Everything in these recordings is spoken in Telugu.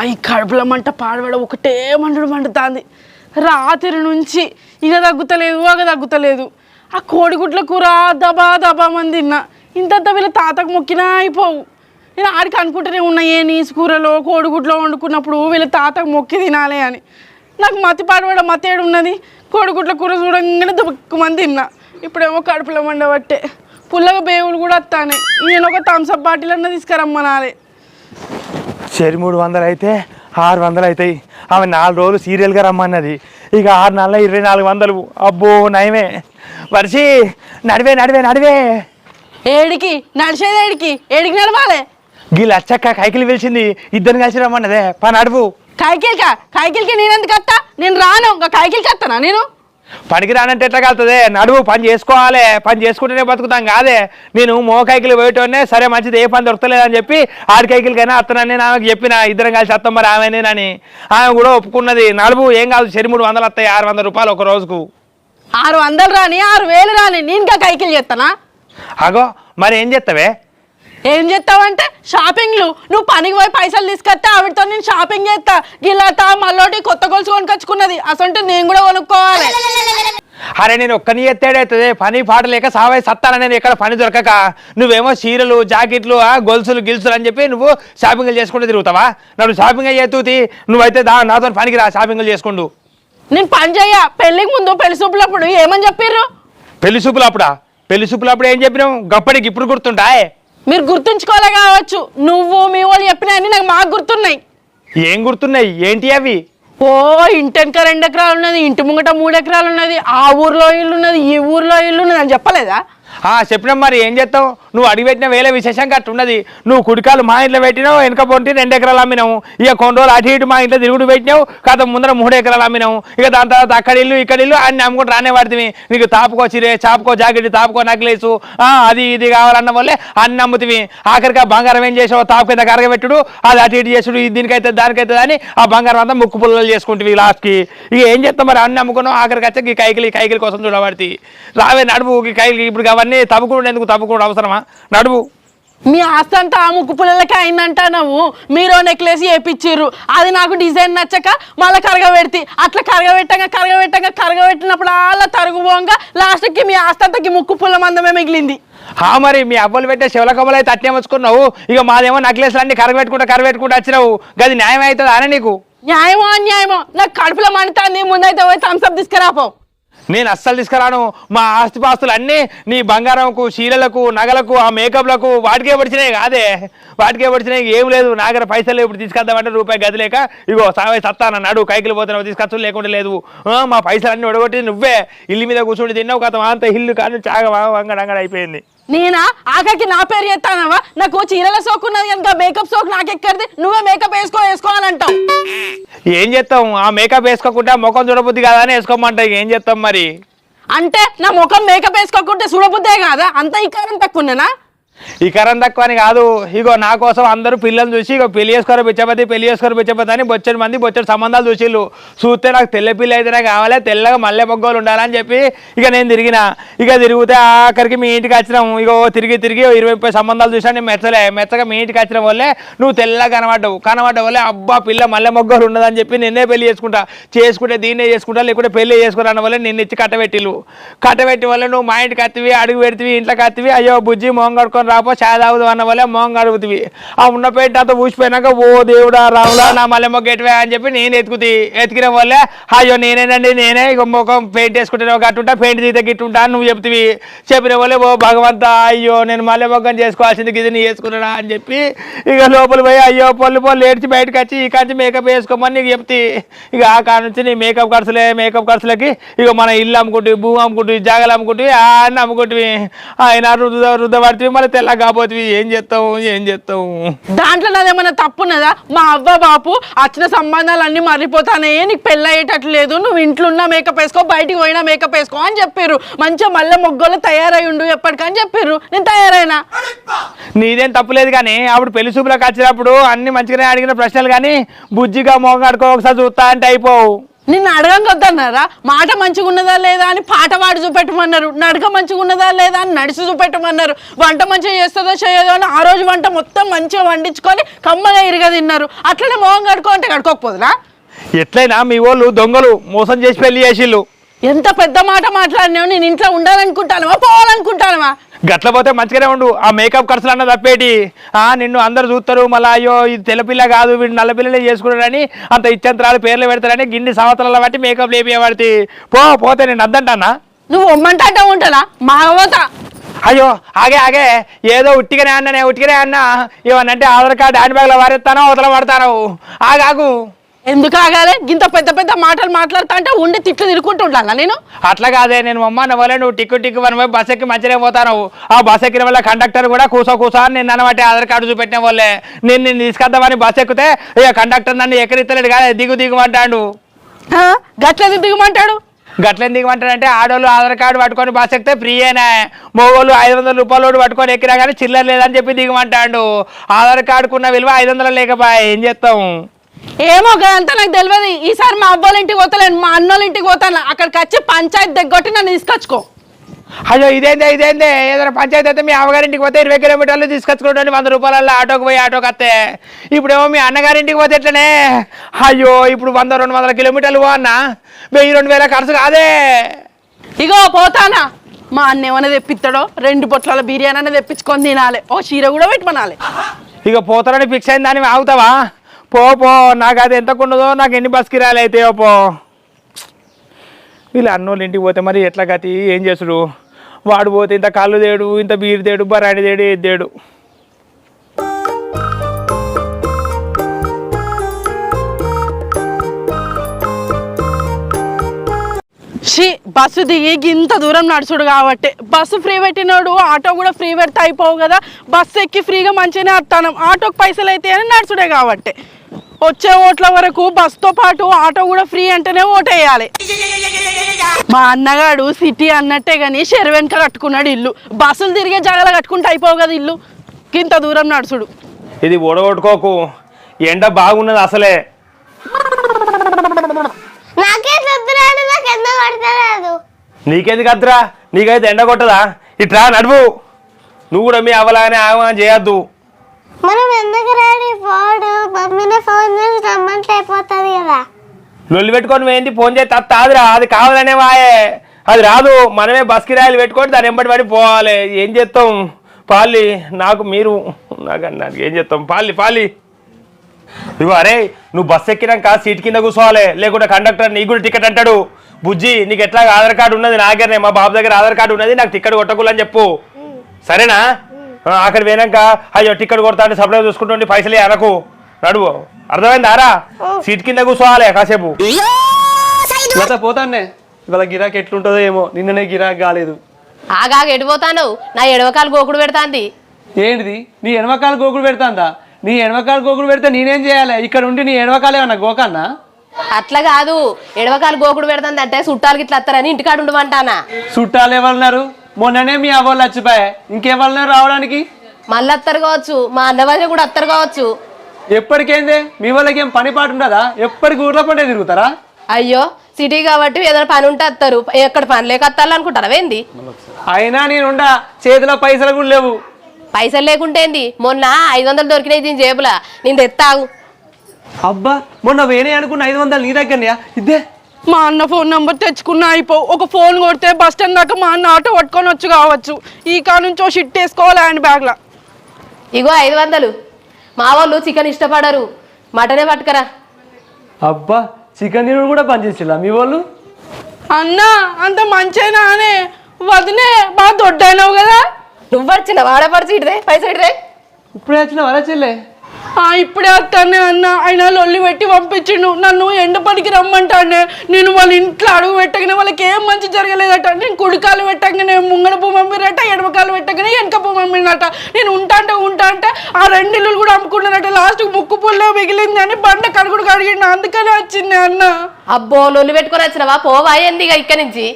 అయి కడుపుల మంట పాడబడ ఒకటే మండుడు మండుతాంది. రాత్రి నుంచి ఇక తగ్గుతలేదు అగ తగ్గుతలేదు. ఆ కోడిగుడ్ల కూర దబా దబా మంది తిన్నా. ఇంతంత వీళ్ళ తాతకు మొక్కినా అయిపోవు. నేను ఆడికి అనుకుంటూనే ఉన్నా ఏ నీసు కూరలో కోడిగుడ్లో వండుకున్నప్పుడు వీళ్ళ తాతకు మొక్కి తినాలి అని. నాకు మతి పాడబడ మతేడు ఉన్నది కోడిగుడ్ల కూర చూడంగానే దుబ్బకు మంది తిన్నా. ఇప్పుడేమో కడుపులో మండబట్టే. పుల్లగా బేవులు కూడా వస్తానే నేను ఒక థమ్స్అప్ బాటిల్ అన్న తీసుకురమ్మనాలి. సరి మూడు వందలు అయితే ఆరు వందలు అవుతాయి ఆమె నాలుగు రోజులు సీరియల్గా రమ్మన్నది. ఇక ఆరు నెలల ఇరవై నాలుగు వందలు. అబ్బో నయమే. వర్షి నడివే నడివే నడివే. ఏడికి? నడిచేది ఏడికి? ఏడికి నడవాలి? గీ లచ్చక్క కైకిలి పిలిచింది ఇద్దరిని కలిసి రమ్మన్నదే. పా నడువు కాయకిల్కా కాయకిల్కి నేనెందుకు వస్తా నేను రాను. ఇంకా కాయకిల్కి వస్తానా నేను? పనికి రానంటే ఎట్లా కలుతుంది? నడువు పని చేసుకోవాలి. పని చేసుకుంటేనే బతుకుతాం కాదే. నేను మోకైకిలు పోయేటోనే సరే మంచిది ఏ పని దొరకలేదని చెప్పి ఆడి కైకిలకైనా అత్తనని నేను ఆమెకు చెప్పిన ఇద్దరం కలిసి అత్తం మరి ఆమెనేనని. ఆమె కూడా ఒప్పుకున్నది. నడువు ఏం కాదు సరి మూడు వందలు వస్తాయి ఆరు వందల రూపాయలు ఒక రోజుకు. ఆరు వందలు రాని ఆరు వేలు రాని నేను ఇంకా కైకిల్ చేస్తానా అగో మరి ఏం చేస్తావే ఏం చేస్తావంటే షాపింగ్లు. నువ్వు పనికి పోయి పైసలు తీసుకొస్తే ఆవిడతో నేను షాపింగ్ చేస్తా. గిలాత మళ్ళోటి కొత్త గొలుసు కొనుకొచ్చుకున్నది. అసలు నేను కూడా కొనుక్కోవాలి. అరే నేను ఒక్కని ఎత్తేడవుతుంది పని పాట లేక సావై సత్తాన నేను ఎక్కడ పని దొరకక? నువ్వేమో చీరలు జాకెట్లు ఆ, గొలుసులు గిల్సులు అని చెప్పి నువ్వు షాపింగ్లు చేసుకుంటూ తిరుగుతావా? నన్ను షాపింగ్ అయ్యేతూతి నువ్వైతే దా నాతో పనికి రా షాపింగ్లు చేసుకుంటూ. నేను పని చెయ్య పెళ్ళికి ముందు పెళ్ళి చూపులప్పుడు ఏమని చెప్పిర్రు? పెళ్ళి చూపులు అప్పుడా పెళ్ళి చూపులు అప్పుడు ఏం చెప్పినావు? గప్పటికి ఇప్పుడు గుర్తుంటాయే. మీరు గుర్తుంచుకోలే కావచ్చు. నువ్వు మీ వాళ్ళు చెప్పినాయని నాకు మాకు గుర్తున్నాయి. ఏం గుర్తున్నాయి? ఏంటి అవి? ఓ ఇంటి వెనక రెండు ఎకరాలు ఉన్నది ఇంటి ముంగట మూడు ఎకరాలు ఉన్నది ఆ ఊర్లో ఇల్లు ఉన్నది ఈ ఊర్లో ఇల్లు ఉన్నది అని చెప్పలేదా? చెప్పినాం మరి ఏం చేస్తావు? నువ్వు అడిగి పెట్టిన విశేషంగా విశేషం ఉన్నది నువ్వు కుడికాలు మా ఇంట్లో పెట్టినావు వెనక పొంటి రెండు ఎకరాలు అమ్మినావు. ఇక కొన్ని రోజులు అటు ఇటు మా ఇంట్లో తిరుగుడు పెట్టినావు కాదు ముందర మూడు ఎకరాలు అమ్మినావు. ఇక దాని తర్వాత అక్కడ ఇల్లు ఇక్కడ ఇల్లు అన్ని అమ్ముకుంటూ రానే పడుతుంది. నీకు తాపుకో చిరే చాపుకో జాకెట్ తాపుకో నక్లేసు ఆ, అది ఇది కావాలన్న వల్లే అన్ని అమ్ముతివి ఆఖరికి ఆ బంగారం ఏం చేసావు తాపు కింద కరగబెట్టుడు అది అటు ఇటు చేసుడు దీనికైతే దానికైతే అని ఆ బంగారం అంతా ముక్కు పుల్లలు చేసుకుంటుంది లాస్ట్కి ఇక ఏం చేస్తాం మరి అన్ని అమ్ముకున్నావు ఆఖరికి వచ్చి ఈ కైకిలి కైకిలి కోసం చూడబడితే రావే నడుపు ఈ కైకిలి ఇప్పుడు అవన్నీ తవ్వుకుండా ఎందుకు తవ్వుకుండా అవసరమా? నడువు. మీ ఆస్తి అంతా ఆ ముక్కు పుల్లలకి అయిందంట నువ్వు మీరు నెక్లెస్ వేపించిర్రు అది నాకు డిజైన్ నచ్చక మళ్ళీ కరగబెడితే అట్లా కరగబెట్టంగా కరగబెట్టంగా కరగబెట్టినప్పుడు అలా తరుగు పోగా లాస్ట్కి మీ ఆస్తి అంతకి ముక్కు పుల్ల మందమే మిగిలింది. ఆ మరి మీ అవ్వలు పెట్టే శివల కమ్మలు అయితే అట్నే వచ్చుకున్నావు ఇక మాదేమో నక్లెస్లు అన్ని కరగబెట్టుకుంటా కరగబెట్టుకుంటా వచ్చినావు. గది న్యాయం అవుతుంది అనే నీకు? న్యాయమో అన్యాయమో? నాకు కడుపులో మండుతాంది. ముందైతే పోయి థమ్స్అప్ తీసుకురాపో. నేను అస్సలు తీసుకురాను. మా ఆస్తిపాస్తులు అన్నీ నీ బంగారంకు చీరలకు నగలకు ఆ మేకప్లకు వాటికే పడిచినాయి కాదే. వాటికే పడిచినాయి ఏం లేదు. నా దగ్గర పైసలు ఇప్పుడు తీసుకొద్దామంటే రూపాయి గది లేక ఇగో సావే సత్తాన నడు కైకిలు పోతున్నావు తీసుకొచ్చు లేకుండా లేదు. మా పైసలు అన్నీ ఒడగొట్టి నువ్వే ఇల్లు మీద కూర్చుండి తిన్నావు కదా అంత ఇల్లు కానీ చాగ వంగడ అయిపోయింది. నేనా? ఆఖరికి నా పేరు చెప్తానవా? నాకు చీరల సోకు ఉన్నది కనుక మేకప్ సోకు నాకెక్కడిది? నువ్వే మేకప్ వేసుకో వేసుకో అని అంటావు. ఏం చేస్తాం ఆ మేకప్ వేసుకోకుండా ముఖం చూడబుద్ధి కదా అని వేసుకోమంటా ఏం చేస్తాం మరి? అంటే నా ముఖం మేకప్ వేసుకోకుంటే చూడబుద్దే కాదా? అంత ఇకారం తక్కువనేనా ఈ కరం తక్కువ అని కాదు. ఇగో నా కోసం అందరూ పిల్లలు చూసి ఇగో పెళ్ళి చేసుకోరు పిచ్చపతి పెళ్ళి చేసుకోరు పిచ్చపతి అని బొచ్చడి మంది బొచ్చడి సంబంధాలు చూసిళ్ళు. చూస్తే నాకు తెల్ల పిల్ల అయితేనే కావాలి తెల్లగా మల్లె మొగ్గలు ఉండాలని చెప్పి ఇక నేను తిరిగిన. ఇక తిరిగితే ఆఖరికి మీ ఇంటికి వచ్చినాం. ఇగో తిరిగి తిరిగి ఇరవై ముప్పై సంబంధాలు చూసాను నేను మెచ్చలే. మెచ్చగా మీ ఇంటికి వచ్చిన వల్లే నువ్వు తెల్లగా కనబడ్డావు. కనబడ్డ వల్లే అబ్బా పిల్ల మల్లె మొగ్గలు ఉండదని చెప్పి నిన్నే పెళ్ళి చేసుకుంటా. చేసుకుంటే దీన్నే చేసుకుంటా లేకుంటే పెళ్ళి చేసుకురాని వల్ల నిన్ను ఇచ్చి కట్టబెట్టిల్లు కట్టబెట్టి వల్ల నువ్వు మా ఇంటికి అత్తివి అడుగు పెడితివి ఇంట్లో కత్తివి అయ్యో బుజ్జి మొహం కడుకొని రాపో చాయ్ అన్న వల్ల మోంగ కడుగుతివి. ఆ ఉన్న పెట్టి అంతా ఊసిపోయినాక ఓ దేవుడా రాములా నా మల్లె మొగ్గ ఎటువే అని చెప్పి నేను ఎత్తుకుతి ఎతికిన వల్లే అయ్యో నేనేనండి నేనే ఇక ముఖం పెయింట్ వేసుకుంటాను గట్టుంటా పెయింట్ తీతే గిట్టుంటా నువ్వు చెప్తివి. చెప్పిన వల్లే ఓ భగవంతా అయ్యో నేను మల్లె మొగ్గం చేసుకోవాల్సింది ఇది నీ వేసుకున్నాడా అని చెప్పి ఇక లోపల పోయి అయ్యో పళ్ళు పళ్ళు ఏడ్చి బయటకు వచ్చి ఈ కాంచి మేకప్ వేసుకోమని నీకు చెప్తే. ఇక ఆ కాడ నుంచి నీ మేకప్ ఖర్చులే మేకప్ ఖర్చులకి ఇక మన ఇల్లు అమ్ముకుంటు భూమి అమ్ముకుంటు జాగాలు అమ్ముకుంటు అన్నీ అమ్ముకుంటువి. ఆయన రుద్ద రుద్ద పడుతుంది మళ్ళీ తెల్ల కాపోతుంది ఏం చేస్తావు? ఏం చేస్తావు? దాంట్లో నాదేమైనా తప్పున్నదా? మా అవ్వ బాపు వచ్చిన సంబంధాలన్నీ మర్రిపోతానే నీకు పెళ్ళి అయ్యేటట్లు లేదు నువ్వు ఇంట్లో ఉన్న మేకప్ వేసుకో బయటికి పోయినా మేకప్ వేసుకో అని చెప్పారు మంచిగా మళ్ళీ మొగ్గలు తయారై ఉండు ఎప్పటికని చెప్పారు నేను తయారైనా? నీదేం తప్పులేదు కానీ అప్పుడు పెళ్ళి చూపులకు వచ్చినప్పుడు అన్ని మంచిగానే అడిగిన ప్రశ్నలు కానీ బుజ్జిగా మోగాడుకో ఒకసారి చూస్తా అంటే అయిపోవు. నిన్ను అడగంగొద్దన్నారా మాట మంచిగా ఉన్నదా లేదా అని పాట పాడి చూపెట్టమన్నారు. నడక మంచిగా ఉన్నదా లేదా అని నడిచి చూపెట్టమన్నారు. వంట మంచిగా చేస్తుందో చేయదో అని ఆ రోజు వంట మొత్తం మంచిగా వండించుకొని కమ్మగా ఇరగ తిన్నారు. అట్లనే మొహం కడుకో అంటే కడుకోకపోదురా ఎట్లయినా మీ వాళ్ళు దొంగలు మోసం చేసి పెళ్ళి చేసిళ్ళు. ఎంత పెద్ద మాట మాట్లాడినావు? నేను ఇంట్లో ఉండాలనుకుంటానవా? పోవాలనుకుంటానవా? గట్ల పోతే మంచిగానే ఉండు. ఆ మేకప్ ఖర్చులు అన్న తప్పేటి? ఆ నిన్ను అందరు చూస్తారు. మళ్ళీ అయ్యో ఇది తెల్లపిల్ల కాదు వీడు నల్లపిల్లలే చేసుకున్నాడని అంత ఇచ్చంతరాలు పేర్లు పెడతారని గిన్ని సంవత్సరాల బట్టి మేకప్ లేపియబడితే పో పోతే నేను అద్దంటానా? నువ్వు ఒమ్మంటే ఉంటానా మా అవత అయ్యో ఆగే ఆగే. ఏదో ఉట్టిగానే అన్ననే ఉట్టిగానే అన్నా. ఏమన్నంటే ఆధార్ కార్డు హ్యాండ్ బ్యాగ్లో వారెత్తానో అవతల పడతాను ఆగాగు ఎందుకు ఆగాలి? ఇంత పెద్ద పెద్ద మాటలు మాట్లాడుతా అంటే ఉండి తిట్లు తిరుక్కుంటూ ఉండాలా నేను? అట్లా కాదే నేను మమ్మ నవ్వలే నువ్వు టిక్కు టిక్కు వన్ బస్ ఎక్కి మంచిగా పోతాను ఆ బస్ ఎక్కిన వల్ల కండక్టర్ కూడా కూసో కూసో అని నేను అనమాట ఆధార్ కార్డు చూపెట్టిన వాళ్ళే. నేను నేను తీసుకొద్దామని బస్ ఎక్కితే ఇక కండక్టర్ నన్ను ఎక్కరిస్తలేడు కానీ దిగు దిగుమంటాడు గట్లది దిగమంటాడు? గట్ల దిగమంటాడంటే ఆడోళ్ళు ఆధార్ కార్డు పట్టుకొని బస్ ఎక్కితే ఫ్రీయేనా. మగోళ్ళు ఐదు వందల రూపాయలు పట్టుకొని ఎక్కినా కానీ చిల్లర లేదని చెప్పి దిగమంటాడు. ఆధార్ కార్డుకున్న విలువ ఐదు వందలు లేకపోయా ఏం చేస్తాం? ఏమో అంతా నాకు తెలియదు ఈసారి మా అవ్వాళ్ళ ఇంటికి పోతలేను మా అన్నోళ్ళ ఇంటికి పోతాను అక్కడికి వచ్చి పంచాయతీ దగ్గొట్టి నన్ను తీసుకొచ్చుకో. అయ్యో ఇదేందే ఇదేందే? ఏదైనా పంచాయతీ అయితే మీ అమ్మగారింటికి పోతే ఇరవై కిలోమీటర్లు తీసుకొచ్చుకోవడానికి వంద రూపాయల ఆటోకి పోయి ఆటోకి వస్తే. ఇప్పుడేమో మీ అన్నగారింటికి పోతే ఎట్లనే? అయ్యో ఇప్పుడు వంద రెండు వందల కిలోమీటర్లు పో అన్న. వెయ్యి రెండు వేల ఖర్చు కాదే. ఇగో పోతానా? మా అన్న ఏమైనా తెప్పిస్తాడో? రెండు పొట్లాల బిర్యానీ అనేది తెప్పించుకొని తినాలి. ఓ చీర కూడా పెట్టుమనాలి. ఇక పోతారని ఫిక్స్ అయింది దాన్ని ఆగుతావా? పోపో నాకు అది ఎంత ఉండదో నాకు ఎన్ని బస్ కిరాలు అవుతాయో పో. వీళ్ళు అన్నోళ్ళు ఇంటికి పోతే మరి ఎట్లా గతి? ఏం చేసుడు వాడు పోతే ఇంత కాళ్ళు తేడు ఇంత బీరు తేడు బరాడి తేడు ఏది తేడు? షీ బస్సు దిగి ఇంత దూరం నడుచుడు కాబట్టి. బస్సు ఫ్రీ పెట్టినోడు ఆటో కూడా ఫ్రీ పెడితే అయిపోవు కదా. బస్సు ఎక్కి ఫ్రీగా మంచిగానే వస్తాను ఆటోకి పైసలు అయితే అని నడుచుడే కాబట్టి. వచ్చే ఓట్ల వరకు బస్తో పాటు ఆటో కూడా ఫ్రీ అంటేనే ఓటేయాలి. మా అన్నగాడు సిటీ అన్నట్టే కానీ వెనక కట్టుకున్నాడు ఇల్లు. బస్సులు తిరిగే జాగాలో కట్టుకుంటే అయిపోవు కదా ఇల్లు. ఇంత దూరం నడుచుడు. ఇది ఓడగొట్టుకోకు. ఎండ బాగున్నది అసలే. నాకే వద్దురాడు నాకు ఎందుకు పడతలేదు నీకెందుకు అద్దురా నీకైతే ఎండ కొట్టదా? ఇట్రా నడువు. నువ్వు కూడా మీ అవలానే ఆగమని చేయొద్దు. మనం ఎందుకు రాడి పోడు మమ్మీని ఫోన్ చేసి రమ్మంటే అయిపోతుంది కదా. లొల్లి పెట్టుకొని ఏంటి ఫోన్ చేస్తే అత్త ఆదిరా అది కావాలనే వాయే. అది రాదు మనమే బస్ కిరాయిలు పెట్టుకొని దాని ఎంబడి పడి పోవాలి. ఏం చేస్తాం? పాలి నాకు మీరు నాకు ఏం చేస్తాం? పాలి పాలి. ఇగో అరే నువ్వు బస్ ఎక్కినాక సీట్ కింద కూర్చోవాలి. లేకుంటే కండక్టర్ నీకు కూడా టికెట్ అంటాడు. బుజ్జి నీకు ఎట్లా ఆధార్ కార్డు ఉన్నది? నా దగ్గరనే. మా బాబు దగ్గర ఆధార్ కార్డు ఉన్నది నాకు టికెట్ కొట్టకూలని చెప్పు. సరేనా? అక్కడ పోయినాక అయ్యో టికెట్ కొడతా అంటే సప్లై చూసుకుంటుండి పైసలే అనకు. నడువు. అర్థమైందారా సీట్ కింద కూర్చోవాలి కాసేపు. పోతానే ఇవాళ గిరాక్ ఎట్లుంటుందో ఏమో. నిన్ననే గిరాక్ కాలేదు. ఆగాగా ఎడిపోతాను నా ఎడవకాలు గోకుడు పెడతాంది. ఏంటిది? నీ ఎనమకాలు గోకులు పెడతాందా? నీ ఎనమకాలు గోకులు పెడితే నేనేం చేయాలి? ఇక్కడ ఉండి నీ ఎనమకాలు ఏమన్నా గోకన్నా అట్లా కాదు. ఎడవకాలు గోకుడు పెడతాంది అంటే చుట్టాలకి ఇట్లా వస్తారని ఇంటికాడ ఉండమంటానా? చుట్టాలు ఎవరున్నారు మొన్ననే మీ అవ్వాలి వచ్చిపోయా ఇంకెవరున్నారు రావడానికి? మళ్ళీ అత్తరు కావచ్చు మా అన్నవాళ్ళు కూడా అత్తరు కావచ్చు. ఎప్పటికేందే? మీ వాళ్ళకి ఏం పని పాటు ఉండదా? ఎప్పటికి ఊర్లో పంటే తిరుగుతారా? అయ్యో సిటీ కాబట్టి ఏదైనా పని ఉంటే వస్తారు ఎక్కడ పని లేక వస్తారు అనుకుంటారా ఏంది? అయినా నేనుండా చేతిలో పైసలు కూడా లేవు. పైసలు లేకుంటే ఏంది? మొన్న ఐదు వందలు దొరికినాయి దీని జేబులా. నేను తెత్తాగు. అబ్బా మొన్న వేనే అనుకున్న ఐదు వందలు నీ దగ్గరనే ఇద్దే. మా అన్న ఫోన్ నెంబర్ తెచ్చుకున్నా అయిపో. ఒక ఫోన్ కొడితే బస్ స్టాండ్ దాకా మా అన్న ఆటో పట్టుకొని వచ్చు కావచ్చు. ఈ కా నుంచి ఓ షిట్ వేసుకోవాలి హ్యాండ్ బ్యాగ్లో. ఇగో ఐదు వందలు. మా వాళ్ళు చికెన్ ఇష్టపడరు. మటనే పట్టుకరా. అబ్బా చికెన్ తినడు కూడా పనిచేసిల్లా మీ వాళ్ళు? అన్న అంత మంచేనా అనే? వదినే బాగా దొడ్డైనావు కదా. నువ్వు వచ్చిన వాడపరిచి ఇటుదే పైసలు ఇటుదే ఇప్పుడే వచ్చిన వరా చెల్లె? ఆ, ఇప్పుడే అత్తానే అన్న. ఆయన లొల్లి పెట్టి పంపించిండు. నన్ను ఎండ పనికి రమ్మంటానే. నేను వాళ్ళ ఇంట్లో అడుగు పెట్టగానే వాళ్ళకి ఏం మంచి జరగలేదట. నేను కుడికాలు పెట్టగానే ముంగడ పూ మమ్మీరట ఎడమకాలు పెట్టగానే వెనక పూ మమ్మీనట నేను ఉంటా అంటే ఉంటా అంటే ఆ రెండు ఇల్లులు కూడా అమ్ముకున్నారట. లాస్ట్ ముక్కు పుల్లో మిగిలింది అని బండ కడుగుడు కడిగిండు అందుకనే వచ్చింది అన్న. అబ్బో లొల్లి పెట్టుకొని వచ్చినవా? పోవా ఇక ఇక్కడి నుంచి?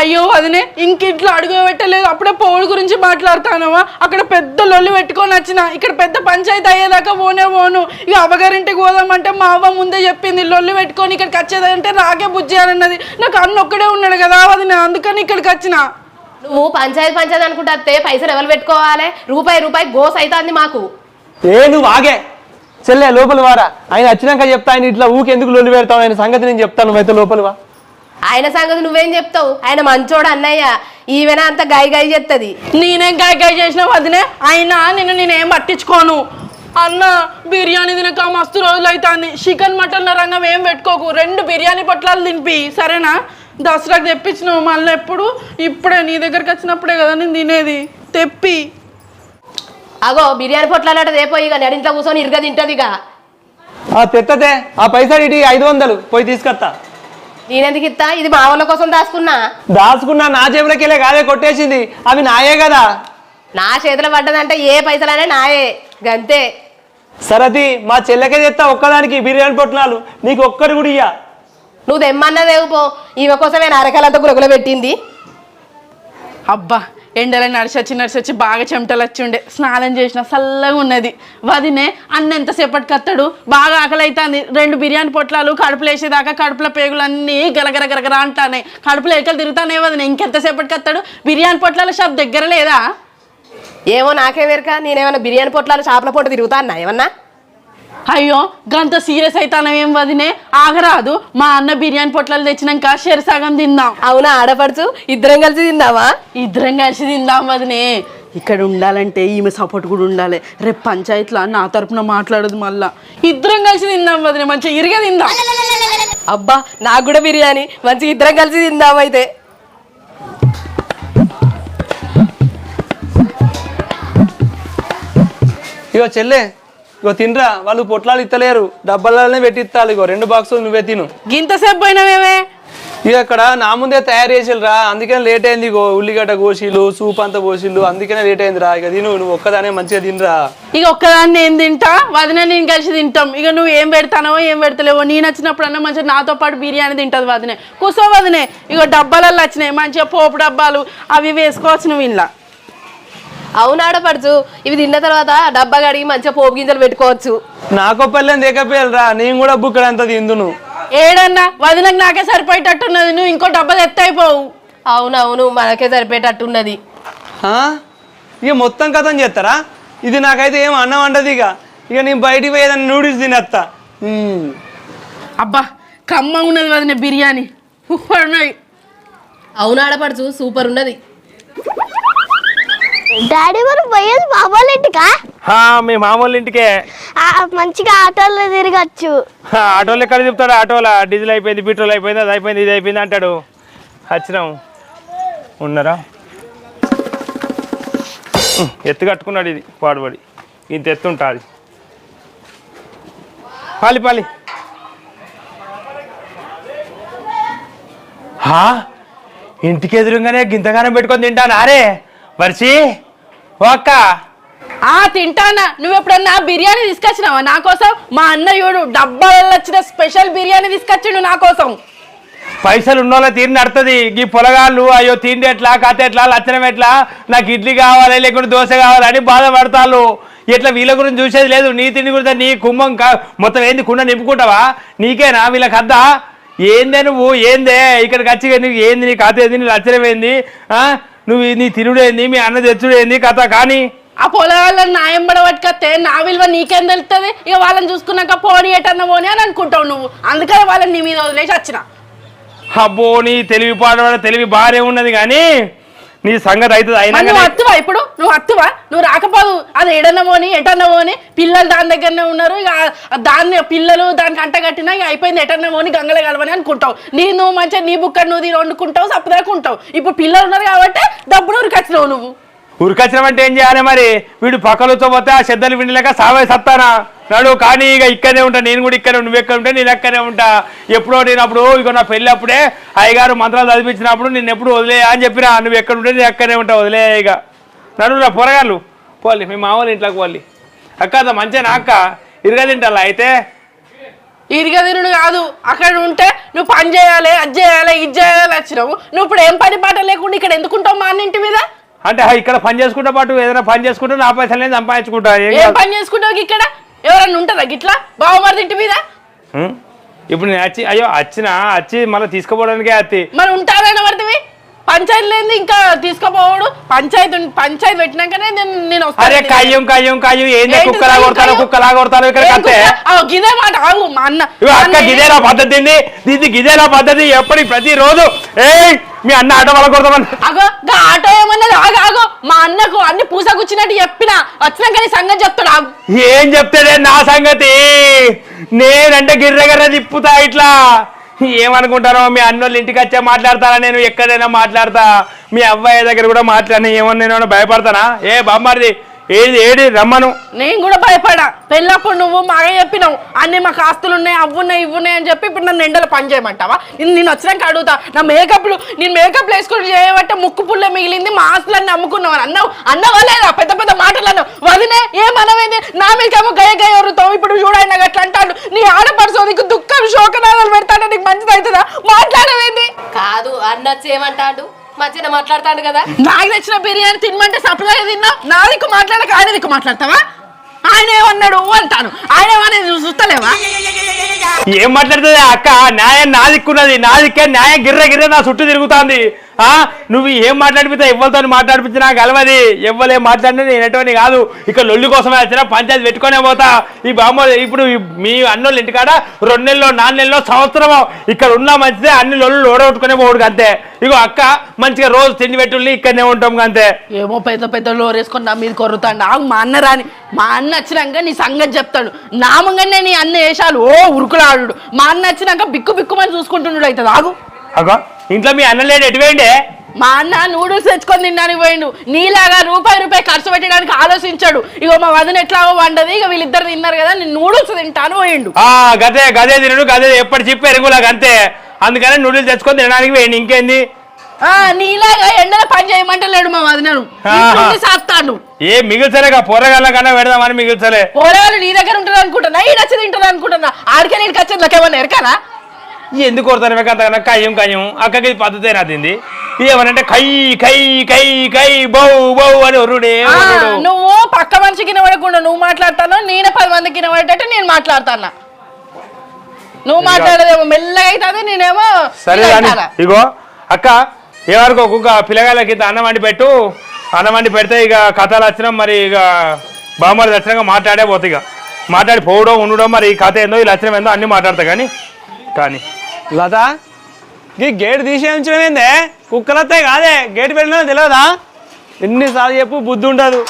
అయ్యో వదినే ఇంక ఇట్లా అడుగు పెట్టలేదు. అప్పుడే పోవుల గురించి మాట్లాడుతానవా? అక్కడ పెద్ద లొల్లి పెట్టుకొని వచ్చిన. ఇక్కడ పెద్ద పంచాయతీ అయ్యేదాకా పోనే పోను. ఇక అవ్వగారింటికి పోదామంటే మా అవ్వ ముందే చెప్పింది లొల్లి పెట్టుకొని ఇక్కడికి వచ్చేదంటే రాకే బుజ్జి అని అన్నది. నాకు అన్న ఒక్కడే ఉన్నాడు కదా వదిన అందుకని ఇక్కడికి వచ్చిన. నువ్వు పంచాయతీ పంచాయతీ అనుకుంటే పైసలు ఎవరు పెట్టుకోవాలి? రూపాయి రూపాయి గోస్ అవుతుంది మాకు. ఏ నువ్వు ఆగే. చెల్లె లోపల వారా. ఆయన వచ్చినాక చెప్తా ఆయన ఇట్లా ఊకి ఎందుకు లొల్లి పెడతావు? ఆయన సంగతి నేను చెప్తాను నువ్వైతే లోపల వా. ఆయన సంగతి నువ్వేం చెప్తావు? ఆయన మంచోడు అన్నయ్య. ఈవెన అంత గాయ గాయ చేస్తుంది నేనేం గాయ గాయ చేసిన వదినే అయినా నిన్ను నేనేం పట్టించుకోను. అన్న బిర్యానీ తినక మస్తు రోజులు అవుతుంది చికెన్ మటన్ రంగం ఏం పెట్టుకోకు. రెండు బిర్యానీ పొట్లాలు తినిపి సరేనా? దసరాకు తెప్పించినావు మళ్ళీ ఎప్పుడు? ఇప్పుడే నీ దగ్గరికి వచ్చినప్పుడే కదా నేను తినేది. తెప్పి. అగో బిర్యానీ పొట్లాలట రేపో ఇక నడింట్లో కూర్చొని ఇరుగ తింటది ఇక ఆ తెత్తతే ఆ పైసలు ఇటు ఐదు వందలు పోయి తీసుకొస్తా నేనెందుకు ఇస్తా ఇది మా వాళ్ళ కోసం దాచుకున్నా. దాచుకున్నా నా జేబులకెళ్ళే కాదే కొట్టేసింది. అవి నాయే కదా. నా చేతిలో పడ్డదంటే ఏ పైసలనే నాయే. గంతే. సరది మా చెల్లెకే తెస్తా ఒక్కదానికి బిర్యానీ పొట్లాలు. నీకు ఒక్కడి కూడా ఇయ్య. నువ్వు తెమ్మన్నదేవు పో. ఈమె కోసమే నా అరకాలంతా గురగుల పెట్టింది అబ్బా ఎండలో నడిచొచ్చి నడిచొచ్చి బాగా చెమటలు వచ్చి ఉండే స్నానం చేసిన చల్లగా ఉన్నది. వదినే అన్న ఎంతసేపటికి కత్తాడు బాగా ఆకలి అవుతుంది రెండు బిర్యానీ పొట్లాలు కడుపులు వేసేదాకా కడుపులో పేగులన్నీ గలగర గరగర అంటానే కడుపులో ఎక్కలు తిరుగుతానే వదిన ఇంకెంతసేపటికి కత్తాడు బిర్యానీ పొట్లాల షాప్ దగ్గర లేదా? ఏమో నాకే వెరక నేనేమన్నా బిర్యానీ పొట్లాలు చేపల పొట్టు తిరుగుతా అన్నా ఏమన్నా? అయ్యో గంత సీరియస్ అవుతానవేం వదినే? ఆగరాదు మా అన్న బిర్యానీ పొట్లాలు తెచ్చినాక షెరసగం తిందాం. అవునా ఆడపడుచు? ఇద్దరం కలిసి తిందామా? ఇద్దరం కలిసి తిందాం వదినే. ఇక్కడ ఉండాలంటే ఈమె సపోర్ట్ కూడా ఉండాలి. రేపు పంచాయతీలో నా తరపున మాట్లాడదు మళ్ళా. ఇద్దరం కలిసి తిందాం వదినే మంచిగా ఇరిగా తిందాం. అబ్బా నాకు కూడా బిర్యానీ. మంచిగా ఇద్దరం కలిసి తిందాం అయితే. ఇగో చెల్లె ఇగో తినరా వాళ్ళు పొట్లాలు ఇత్తలేరు డబ్బాలనే పెట్టిత్తాలి ఇగో రెండు బాక్సులు నువ్వే తిను. గింతసేపు పోయినామేమే ఇక అక్కడ నా ముందే తయారు చేసిరా అందుకనే లేట్ అయింది ఇగో ఉల్లిగడ్డ కోసిళ్ళు సూప్ అంతా పోసిళ్ళు అందుకనే లేట్ అయిందిరా ఇక తిను నువ్వు ఒక్కదానే మంచిగా తినరా. ఇక ఒక్కదాన్ని ఏం తింటా? వదిన నేను కలిసి తింటాం. ఇక నువ్వు ఏం పెడతానో ఏం పెడతలేవో నేను వచ్చినప్పుడు అన్న మంచిగా నాతో పాటు బిర్యానీ తింటది వదినే. కూసో వదినే ఇక డబ్బాలలో వచ్చినాయి మంచిగా పోపు డబ్బాలు అవి వేసుకోవచ్చు నువ్వు ఇలా అవును ఆడపడుచు ఇవి తిన్న తర్వాత డబ్బా కడిగి మంచిగా పోపు గింజలు పెట్టుకోవచ్చు. నాకో పల్లెని దేకపోయాలిరా నేను కూడా బుక్కడంతా తిందును. ఏడన్నా వదినకు నాకే సరిపోయేటట్టున్నది నువ్వు ఇంకో డబ్బా తెత్తైపోవు అవునవును మనకే సరిపోయేటట్టున్నది. ఆ? ఇక మొత్తం కథం చేస్తారా? ఇది నాకైతే ఏం అన్నం అంటది ఇక. ఇక నేను బయటికి పోయేదాన్ని నూడిల్స్ తినేస్తా. అబ్బా కమ్మ ఉన్నది వదిన బిర్యానీ. సూపర్ ఉన్నాయి అవును ఆడపడుచు సూపర్ ఉన్నది. డాడీ మనం పోయేది బాబాల ఇంటికా? హా, మీ మామూలు ఇంటికే. ఆ, మంచిగా ఆటోలో తిరగచ్చు. ఆటోలు ఎక్కడ చెప్తాడు ఆటోలో? డీజిల్ అయిపోయింది పెట్రోల్ అయిపోయింది అది అయిపోయింది ఇది అయిపోయింది అంటాడు. వచ్చినాం. ఉన్నారా? ఎత్తు కట్టుకున్నాడు ఇది పాడుబడి ఇంత ఎత్తు ఉంటుంది. పాలి పాలి. హా? ఇంటికి ఎదురుగానే గింతగానే పెట్టుకొని తింటాను అరే మర్చి? అక్క. ఆ తింటానా. నువ్వు ఎప్పుడన్నా బిర్యానీ తీసుకొచ్చినావా? నా కోసం మా అన్నయ్యుడు డబ్బాలలో వచ్చిన స్పెషల్ బిర్యానీ తీసుకొచ్చిండు నా కోసం. పైసలు ఉన్నోళ్ళ తీరిని నడుతుంది. ఈ పొలగాళ్ళు అయ్యో తిండి ఎట్లా కథ ఎట్లా లచ్చనం ఎట్లా నాకు ఇడ్లీ కావాలి లేకుంటే దోశ కావాలని బాధపడతారు ఇట్లా వీళ్ళ గురించి చూసేది లేదు. నీ తిండి గురించి నీ కుంభం మొత్తం ఏంది కుండ నింపుకుంటావా? నీకేనా? వీళ్ళకి అద్దా ఏందే నువ్వు? ఏందే? ఇక్కడికి వచ్చి నీకు ఏంది నీ కథ ఏంది నీ లచ్చనం ఏంది? నువ్వు నీ తిరుడు ఏంది మీ అన్న తెచ్చుడు ఏంది కథ కానీ ఆ పొలాలను నాయం పడబట్టుకొస్తే నా విలువ నీకేం తెలుస్తుంది ఇక వాళ్ళని చూసుకున్నాక పోనీ ఎటన్నా పోనీ అని అనుకుంటావు నువ్వు. అందుకని వాళ్ళని నీ మీద వదిలేసి వచ్చిన. అబ్బో నీ తెలివి పాడవాడ తెలివి బాగానే ఉన్నది కానీ నీ సంగతి అవుతుంది మరి నువ్వు అత్తువా? ఇప్పుడు నువ్వు అత్తువా? నువ్వు రాకపోదు. అది ఎడన్న పోని ఎటన్న పోని పిల్లలు దాని దగ్గరనే ఉన్నారు. ఇక ఆ దాన్ని పిల్లలు దానికి అంట కట్టినా ఇక అయిపోయింది ఎటన్న పోని గంగల కలవని అనుకుంటావు. నీ నువ్వు మంచిగా నీ బుక్క నువ్వు దీని వండుకుంటావు సప్పదాకా ఉంటావు. ఇప్పుడు పిల్లలు ఉన్నారు కాబట్టి డబ్బులు ఉరికొచ్చినావు నువ్వు. ఉరికొచ్చినాం అంటే ఏం చేయాలి మరి? వీడు పక్కలతో పోతే ఆ శబ్దాలు వినలేక సావే సత్తానా? నాడు కానీ ఇక ఇక్కడే ఉంటా నేను కూడా ఇక్కడే నువ్వు ఎక్కడ ఉంటే నేను ఎక్కడే ఉంటా. ఎప్పుడో నేను అప్పుడు ఇక నా పెళ్ళి అప్పుడే అయ్యగారు మంత్రాలు చదివించినప్పుడు నేను ఎప్పుడు వదిలే అని చెప్పినా నువ్వు ఎక్కడ ఉంటే నేను ఎక్కడే ఉంటా వదిలే ఇక. నడు నా పొరగాళ్ళు పోలి మీ మామూలు ఇంట్లోకి పోలి అక్క అంత మంచిగా అక్క? ఇరగా తింటాలా అయితే? తిరుడు కాదు అక్కడ ఉంటే నువ్వు పని చేయాలి అది చేయాలి ఇది చేయాలి వచ్చినావు. నువ్వు ఇప్పుడు ఏం పని పాట లేకుండా ఇక్కడ ఎందుకుంటావు మా అన్నింటి మీద? అంటే ఇక్కడ పని చేసుకుంటా పాటు ఏదైనా పని చేసుకుంటూ నా పైసలు సంపాదించుకుంటా ఏం. పని చేసుకుంటావు ఇక్కడ? ఎవరన్నా ఉంటుందా గిట్లా? బావమరిది ఇంటి మీద? ఉం? ఇప్పుడు నేను వచ్చి అయ్యో వచ్చిన వచ్చి మళ్ళీ తీసుకుపోవడానికే అత్తి. మరి ఉంటారని పడుతుంది పంచాయతీ లేని ఇంకా తీసుకుపోవడు. పంచాయతీ ఉం- పంచాయతీ పెట్టినాకనే నేను నేను అరే. కయ్యం కయ్యం కయ్యం. ఏంది ఏంటి కుక్కలా కయ్యం? కుక్కలా కొడతాను ఇక్కడ ఏం కత్తే? కుక్క? ఆ, గిదే మాట. ఆగు మా అన్న. మా అక్క అన్న గిదేనా పద్ధతి ఏంది? గిదేనా పద్ధతి ఎప్పటికి ప్రతిరోజు ఏయ్ మీ అన్న ఆట వల్ల కొడతామని. అగో గా ఆటో ఏమన్నది? ఆగు ఆగో. మా అన్నకు అన్ని పూసకొచ్చినట్టు చెప్పిన వచ్చినాక నీ సంగతి చెప్తాడా? ఏం చెప్తాడే నా సంగతి? నేనంటే గిర్రగర్ర తిప్పుతా ఇట్లా. ఏమనుకుంటారో మీ అన్నోళ్ళు ఇంటికి వచ్చే మాట్లాడతారా? నేను ఎక్కడైనా మాట్లాడతా. మీ అబ్బాయి దగ్గర కూడా మాట్లాడినా. ఏమన్నా నేను భయపడతానా? ఏ బామ్మారిది ఏది ఏడి రమ్మను. నేను కూడా భయపడా. పెళ్ళప్పుడు నువ్వు మాగా చెప్పినావు. అన్ని మాకు ఆస్తులు ఉన్నాయి అవి ఉన్నాయి ఇవి ఉన్నాయి అని చెప్పి ఇప్పుడు నన్ను ఎండలో పని చేయమంటావా? నేను వచ్చినాక అడుగుతా. నా మేకప్లు నేను మేకప్ వేసుకొని చేయబట్టే ముక్కు పుల్ల మిగిలింది మా ఆస్తులన్నీ అమ్ముకున్నావు అని అన్నావు. అన్నవా లేదా? పెద్ద పెద్ద మాటలు అన్నావు వదినే ఏమనమైంది నా మీకేమో గయ గయ వరుతావు ఇప్పుడు చూడైనా అట్లా అంటాడు. నీ ఆడపడుసో నీకు దుఃఖం శోకనాదాలు పెడతాడు నీకు మంచిది అవుతుందా మాట్లాడవేంది అన్న చేయమంటాడు? మంచిగా మాట్లాడతాడు కదా? నాకు తెచ్చిన బిర్యానీ తినమంటే సప్లై తిన్నావు నా దిక్కు మాట్లాడక ఆయన దిక్కు మాట్లాడతావా? ఆయన ఏమన్నాడు అంటాను. ఆయన ఏమనేది నువ్వు చూస్తలేవా? ఏం మాట్లాడుతుంది అక్క? న్యాయం నా దిక్కున్నది నా దిక్కే న్యాయం గిర్ర గిర్ర నా చుట్టూ తిరుగుతాంది. నువ్వు ఏం మాట్లాడిపితే ఎవరితో మాట్లాడిపించినా గలవది. ఎవ్వలే మాట్లాడినా నేను ఎటువంటి కాదు. ఇక్కడ లొల్లి కోసమే వచ్చిన పంచాయతీ పెట్టుకునే పోతా. ఈ బామ్మ ఇప్పుడు మీ అన్నోళ్ళ ఇంటికాడ రెండు నెలలో నాలుగు నెలలో సంవత్సరం ఇక్కడ ఉన్నా మంచిదే అన్ని లొల్లు ఓడగొట్టుకునే పోడు అంతే ఇగో అక్క మంచిగా రోజు తిండి పెట్టుల్ని ఇక్కడనే ఉంటాం అంతే ఏమో పెద్ద పెద్ద లోరేసుకొని నా మీద కొరుతాడు ఆగు మా అన్న రాని. మా అన్న వచ్చినాక నీ సంగతి చెప్తాడు. నామంగానే నీ అన్న వేషాలు. ఓ ఉరుకులాడు మా అన్న వచ్చినాక బిక్కు బిక్కుమని చూసుకుంటున్నాడు అవుతుంది ఆగు. అగో. ఇంట్లో మీ అన్న లేడు ఎటువేండే మా అన్న నూడిల్స్ తెచ్చుకొని తినడానికి పోయిండు. నీలాగా రూపాయి రూపాయి ఖర్చు పెట్టడానికి ఆలోచించాడు. ఇగో మా వదిన ఎట్లాగో వండది ఇక వీళ్ళిద్దరు తిన్నారు కదా నేను నూడిల్స్ తింటాను పోయిండు. ఆ గదే గదే తినడు గదే ఎప్పటి చెప్పి ఎరుగులాగా అంతే. అందుకని నూడిల్స్ తెచ్చుకొని తినడానికి వేయండి ఇంకేంది? ఆ నీలాగా ఎండలో పని చేయమంటలేడు మా వదినను. సాస్తాను ఏ మిగిల్చలేక పొరగాళ్ళ కన్నా పెడదామని మిగిల్చలే. పోరాలు నీ దగ్గర ఉంటుంది అనుకుంటున్నా ఈ నచ్చి తింటుంది అనుకుంటున్నా ఆడికే నీకు వచ్చేది నాకేమన్నా ఎరకానా? ఎందుకు కొడతాను అంతకన్నా కయ్యం కయ్యం. అక్కకి ఇది పద్ధతే నాదింది ఏమనంటే కై కై కై కై బౌ బౌ అని ఒరుడే. నువ్వు పక్క మనిషికి వినబడకుండా నువ్వు మాట్లాడతాను నేను పది మందికి వినబడేటట్టు నేను మాట్లాడతానా? నువ్వు మాట్లాడేదేమో మెల్లగా అవుతుంది నేనేమో సరే? ఇగో అక్క ఎవరికో ఒక్కొక్క పిల్లగాళ్ళకి ఇంత అన్నం వండి పెట్టు. అన్నం వండి పెడితే ఇక కథలు వచ్చినా మరి ఇక బామ్మడి దర్శనంగా మాట్లాడే పోతే ఇక. మాట్లాడి పోవడం ఉండడం మరి ఈ కథ ఏందో ఈ లక్షణం ఏందో అన్ని మాట్లాడతా కానీ కానీ. లత ఈ గేట్ తీసే ఉంచడం ఏందే కుక్కలు వస్తాయి కాదే. గేట్ పెట్టినా తెలియదా ఎన్నిసార్లు చెప్పు బుద్ధి ఉండదు.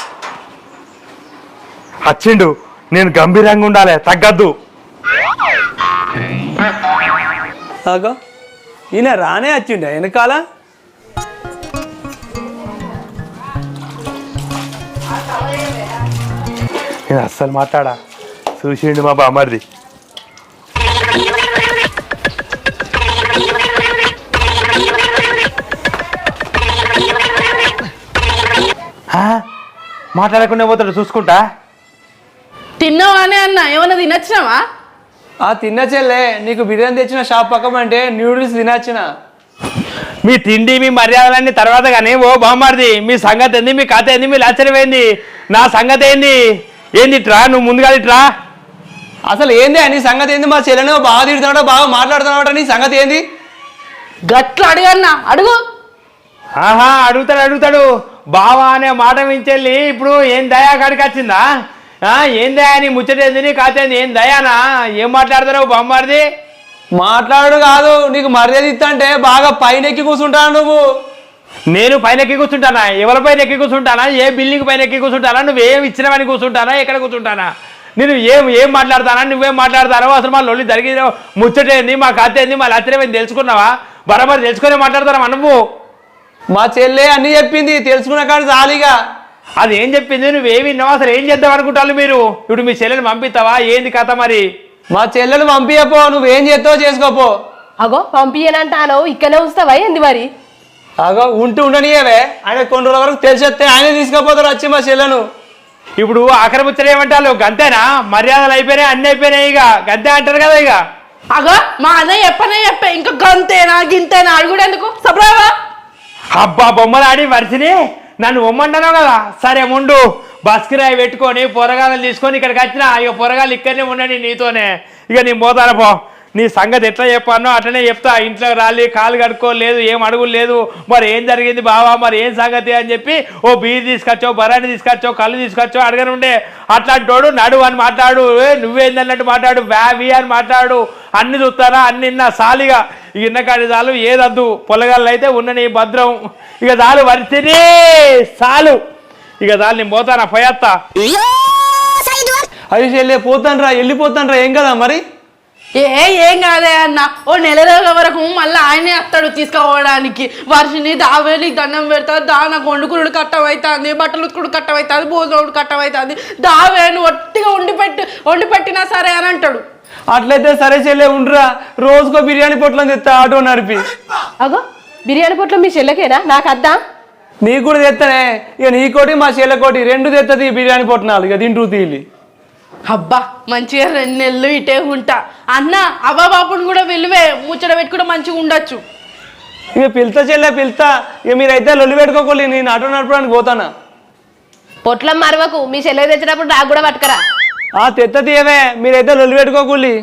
వచ్చిండు నేను గంభీరంగా ఉండాలి తగ్గద్దు. ఈయన రానే వచ్చిండే వెనకాల? నేను అస్సలు మాట్లాడా? చూసిండు మా బామ్మర్ది. మాట్లాడకుండా పోతాడు చూసుకుంటా? తిన్నావా అని అన్న ఏమన్నా తినచ్చినావా? ఆ తిన్న చెల్లే నీకు బిర్యానీ తెచ్చిన షాప్ పక్కమంటే న్యూడిల్స్ తినచ్చిన. మీ తిండి మీ మర్యాదలన్నీ తర్వాత కానీ ఓ బామ్మర్ది మీ సంగతి ఏంది మీ కథ ఏంది మీ లచ్చరం ఏంది? నా సంగతి ఏంది? ఏంది ఇట్రా? నువ్వు ముందుగా ఇట్రా? అసలు ఏంది నీ సంగతి ఏంది? మా చెల్లెను బాగా తిడుతున్నాడో బాగా మాట్లాడుతున్నాడో నీ సంగతి ఏంది? గట్ల అడుగన్నా అడుగు. ఆహా అడుగుతాడు అడుగుతాడు. బావా అనే మాట మించెళ్ళి ఇప్పుడు ఏం దయా కాడికి వచ్చిందా? ఏం దయా నీ ముచ్చటేంది నీ కథ ఏంది ఏం దయానా? ఏం మాట్లాడతావు బామ్మారిది? మాట్లాడు కాదు నీకు మర్యాద ఇస్తంటే బాగా పైన ఎక్కి కూర్చుంటాను నువ్వు. నేను పైన ఎక్కి కూర్చుంటానా? ఎవరి పైన ఎక్కి కూర్చుంటానా? ఏ బిల్డింగ్ పైన ఎక్కి కూర్చుంటానా? నువ్వేం ఇచ్చినవని కూర్చుంటానా? ఎక్కడ కూర్చుంటానా? నేను ఏం ఏం మాట్లాడతానా? నువ్వేం మాట్లాడతానో? అసలు మా లొల్లి జరిగిన ముచ్చటేంది? మా కథ ఏంది మా లచ్చరేమేంది తెలుసుకున్నావా? బరాబర్ తెలుసుకునే మాట్లాడతారా నువ్వు. మా చెల్లె అన్ని చెప్పింది తెలుసుకున్న కానీ చాలిగా. అది ఏం చెప్పింది? నువ్వేమి విన్నావు? అసలు ఏం చేద్దాం అనుకుంటాను మీరు? ఇప్పుడు మీ చెల్లెని పంపిస్తావా? ఏంది కథ మరి? మా చెల్లెలు పంపించపో నువ్వేం చేస్తావో చేసుకోపో. అగో పంపియనంటాను ఇక్కడనే ఉంచుతావా ఏంది మరి? అగో ఉంటూ ఉండనియేవే. ఆయన కొన్ని రోజుల వరకు తెలిసేస్తే ఆయనే తీసుకుపోతారు వచ్చి మా చెల్లెను. ఇప్పుడు ఆఖరి ముచ్చట ఏమంటారు? గంతేనా? మర్యాదలు అయిపోయినాయి అన్ని అయిపోయినాయి ఇక. గంతే అంటారు కదా ఇక. అగో మా అన్నయ్య చెప్పనే చెప్పే ఇంకా గంతేనా గింతేనా? అడుగుడు ఎందుకు సబ్రావా? అబ్బా బొమ్మలాడి మరిచిని నన్ను ఉమ్మంటాను కదా? సరే ముండు బస్కిరాయి పెట్టుకొని పొరగాలను తీసుకొని ఇక్కడికి వచ్చిన ఇక పొరగాలు ఇక్కడనే ఉండండి నీతోనే. ఇక నీ మోతారపో పో. నీ సంగతి ఎట్లా చెప్పానో అట్లనే చెప్తా. ఇంట్లో రాలి కాలు కడుక్కోలేదు ఏం అడుగులు లేదు. మరి ఏం జరిగింది బావా? మరి ఏం సంగతి అని చెప్పి ఓ బీర్ తీసుకొచ్చో బరాని తీసుకొచ్చో కళ్ళు తీసుకొచ్చో అడగనుండే అట్లాంటోడు నడు అని మాట్లాడు. ఏ నువ్వేందన్నట్టు మాట్లాడు. వ్యావి అని మాట్లాడు. అన్ని చూస్తారా? అన్ని ఇన్నా సాలిగా. ఇక ఇన్న కాడి చాలు ఏదద్దు పొలగాళ్ళు అయితే ఉన్నని భద్రం. ఇక చాలు వరిసిని చాలు. ఇక చాలు నేను పోతానా పోయేత్తా. అది చెల్లె పోతాను రా వెళ్ళిపోతాను రా ఏం కదా మరి? ఏ ఏం కాదే అన్న? ఓ నెల రోజుల వరకు మళ్ళీ ఆయనే వస్తాడు తీసుకుపోవడానికి. వర్షిని దావేలి దండం పెడతా దా నాకు వండుకుడు కట్టమవుతుంది బట్టలు ఉతుకుడు కట్టమవుతుంది భోజనం కట్టమవుతుంది దావేను ఒట్టిగా వండి పెట్టి వండి పెట్టినా సరే అని అంటాడు. అట్లయితే సరే చెల్లె ఉండురా. రోజుకో బిర్యానీ పొట్లం తెస్తా ఆటో నడిపి. అగో బిర్యానీ పొట్లు మీ చెల్లెకేనా? నాకు అద్దా? నీకు కూడా తెస్తానే ఇక నీకోటి మా చెల్లెకోటి రెండు తెత్తది ఈ బిర్యానీ పొట్టనాలు ఇక తింటూ తీలి. అబ్బా. మంచిగా రెండు నెలలు ఇటే ఉంటా. అన్న అవ్వబాపుని కూడా విలువే ముచ్చట పెట్టుకుంటే మంచిగా ఉండొచ్చు. ఇక పిలుతా చెల్లె పిలుతా ఇక మీరైతే లొల్లి పెట్టుకోకూలి నేను ఆటో నడపడానికి పోతానా? పొట్లం మరవకు. మీ చెల్లె తెచ్చినప్పుడు నాకు కూడా పట్టుకరా. ఆ తెత్త తీయవే. మీరైతే లొల్లి పెట్టుకోకూలి